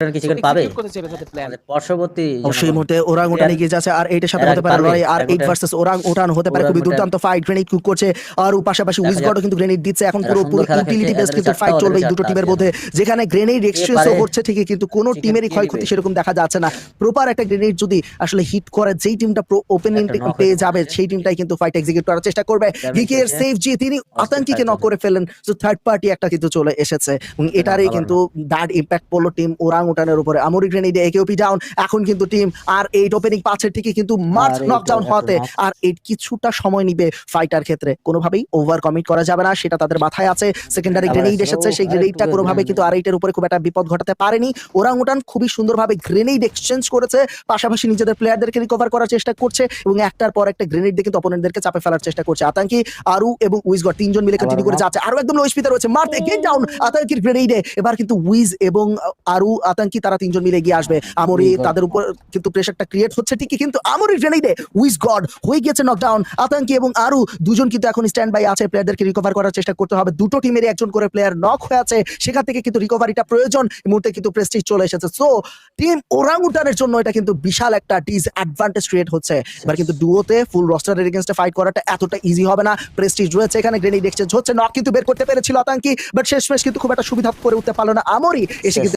কি সেকেন্ড পাবে Execute করতে চাইবে তাদের plan। আমাদের পার্শ্ববর্তী অবশ্যই মুহূর্তে ওরাং ওটান এগিয়ে যাচ্ছে আর এইটার সাথে হতে পারে লড়াই আর এইট ভার্সেস ওরাং ওটান হতে পারে। খুবই দুর্দান্ত ফাইট গ্রেনেড কুক করছে আর পাশাপাশি উইজগডও কিন্তু গ্রেনেড দিচ্ছে। এখন এরা পুরো ইউটিলিটি বেস কিন্তু ফাইট চলবে এই দুটো টিমের মধ্যে। যেখানে গ্রেনেড এক্সচেঞ্জও হচ্ছে ঠিকই কিন্তু কোনো টিমেরই ক্ষয়ক্ষতি সেরকম দেখা যাচ্ছে না। প্রপার একটা গ্রেনেড যদি আসলে হিট করে যেই টিমটা ওপেন একটা knock পেয়ে যাবে পারে। সেই টিমটাই কিন্তু ফাইট এক্সিকিউট করার চেষ্টা করবে। হিকের সেফ জি তিনি আতঙ্কিকে নক করে ফেলেন তো থার্ড পার্টি একটা কিন্তু চলে এসেছে। এবং এটারই কিন্তু ব্যাড ইম্প্যাক্ট পড়ল টিম ওরাং ওটানের উপরে। আমরি গ্রেনেডে একেওপি ডাউন এখন কিন্তু টিম আর এইট ওপেনিং পাচ্ছে ঠিকই কিন্তু এই নকডাউন হতে আর এই কিছুটা সময় নিবে ফাইটার ক্ষেত্রে। কোনোভাবেই ওভার কমিট করা যাবে না সেটা তাদের মাথায় আছে। সেকেন্ডারি গ্রেনেড এসেছে সেই গ্রেনেডটা কোনোভাবে কিন্তু আর এইটের উপরে খুব একটা বিপদ ঘটাতে পারেনি। ওরাং ওটান খুবই সুন্দরভাবে গ্রেনেড এক্সচেঞ্জ করেছে পাশাপাশি নিজেদের প্লেয়ারদেরকে রিকভার করার চেষ্টা করছে এবং একটার পর একটা গ্রেনেড দিয়ে কিন্তু অপোনেন্টদেরকে চাপে ফেলার চেষ্টা করছে। আতঙ্কি আরু এবং উইজগট তিনজন মিলে কন্টিনিউ করে যাচ্ছে। আরও একদম লো স্পিডে রয়েছে মারতে গেট ডাউন আতঙ্কির গ্রেনেডে এবার কিন্তু উইজ এবং আরু আতঙ্কি তারা তিনজন মিলে এগিয়ে আসবে। আমরি তাদের উপর কিন্তু প্রেশারটা ক্রিয়েট হচ্ছে ঠিকই কিন্তু আমরি গ্রেনেডে উইজ গড হয়ে গেছে নকডাউন আতঙ্কি এবং আরু দুজন কিন্তু এখন স্ট্যান্ড বাই আছে প্লেয়ারদেরকে রিকভার করার চেষ্টা করতে হবে। দুটো টিমেরই একজন করে প্লেয়ার নক হয়ে আছে। সেখান থেকে কিন্তু রিকভারিটা প্রয়োজন। এই মুহূর্তে কিন্তু প্রেস্টিজ চলে এসেছে। সো টিম ওরাংউটানের জন্য এটা কিন্তু বিশাল একটা ডিসঅ্যাডভান্টেজ ক্রিয়েট হচ্ছে। এবার কিন্তু ডুয়োতে ফুল রস্টারের এগেনস্টে ফাইট করাটা এতটা ইজি হবে না। প্রেস্টিজ রয়েছে এখানে গ্রেনেড এক্সচেঞ্জ হচ্ছে। নক কিন্তু বের করতে পেরেছিল আতঙ্কি বাট শেষমেশ কিন্তু খুব একটা সুবিধা করে উঠতে পারল না। আমরি এসে কিন্তু